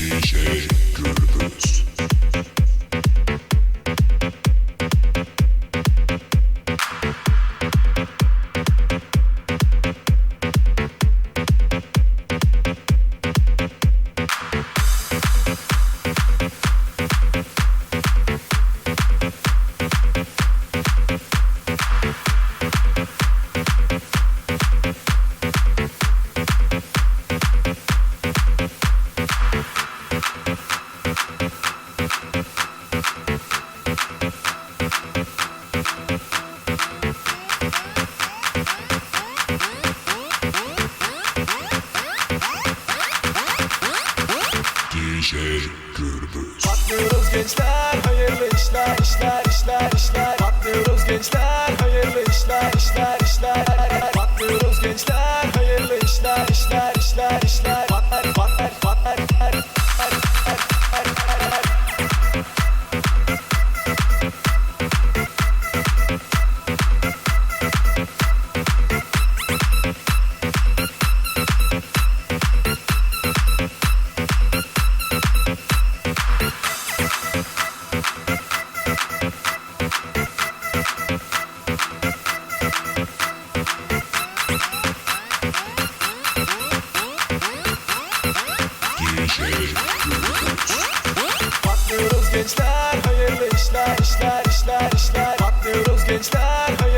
DJ Gürbüz DJ Gürbüz Patlıyoruz gençler hayırlı işler işler işler işler. Patlıyoruz gençler hayırlı işler işler Patlıyoruz gençler, hayırlı işler, işler, işler, işler. Patlıyoruz gençler, hayırlı